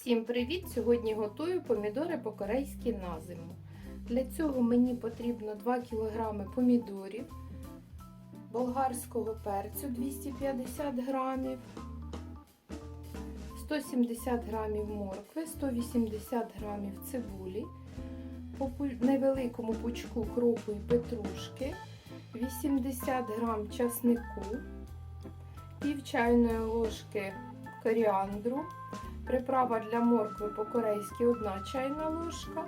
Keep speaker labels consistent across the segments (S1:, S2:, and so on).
S1: Всім привіт! Сьогодні готую помідори по-корейськи на зиму. Для цього мені потрібно 2 кг помідорів, болгарського перцю 250 г, 170 г моркви, 180 г цибулі, по невеликому пучку кропу і петрушки, 80 г часнику, пів чайної ложки коріандру, Приправа для моркви по-корейськи 1 чайна ложка,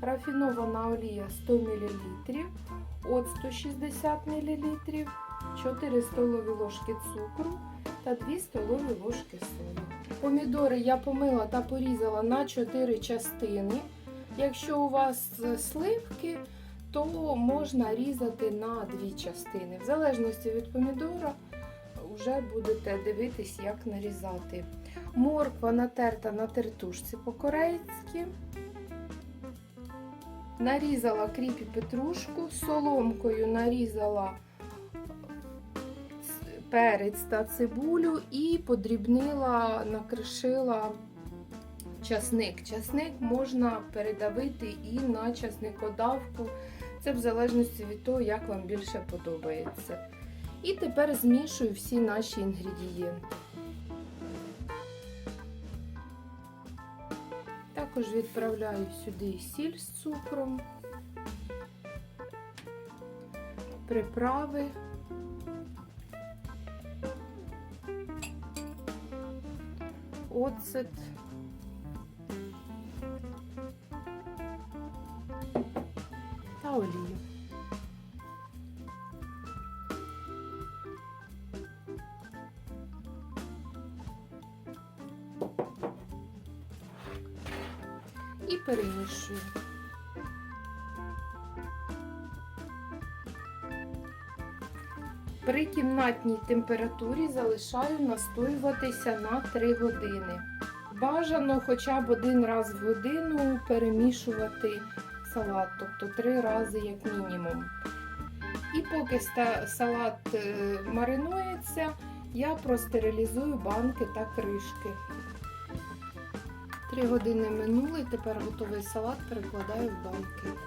S1: рафінована олія 100 мл, оцт 160 мл, 4 столові ложки цукру та 2 столові ложки солі. Помідори я помила та порізала на 4 частини. Якщо у вас сливки, то можна різати на 2 частини. В залежності від помідора вже будете дивитись, як нарізати. Морква натерта на тертушці по-корейськи. Нарізала кріп і петрушку, соломкою нарізала перець та цибулю і подрібнила, накришила часник. Часник можна передавити і на часникодавку. Це в залежності від того, як вам більше подобається. І тепер змішую всі наші інгредієнти. Також відправляю сюди сіль з цукром, приправи, оцет, та олію. І перемішую. При кімнатній температурі залишаю настоюватися на 3 години. Бажано хоча б один раз в годину перемішувати салат, тобто 3 рази як мінімум. І поки салат е, маринується, я простерилізую банки та кришки. Три години минули, тепер готовий салат перекладаю в банки.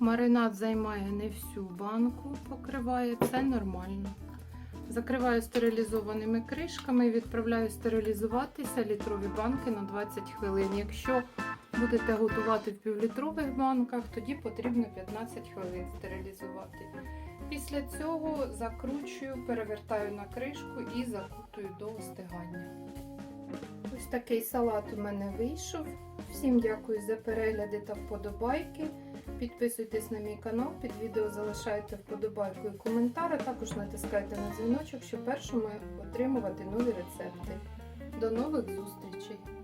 S1: Маринад займає не всю банку, покриває, це нормально. Закриваю стерилізованими кришками і відправляю стерилізуватися літрові банки на 20 хвилин. Якщо будете готувати в півлітрових банках, тоді потрібно 15 хвилин стерилізувати. Після цього закручую, перевертаю на кришку і закутую до остигання. Ось такий салат у мене вийшов. Всім дякую за перегляди та вподобайки. Підписуйтесь на мій канал, під відео залишайте вподобайку і коментар, а також натискайте на дзвіночок, щоб першими отримувати нові рецепти. До нових зустрічей!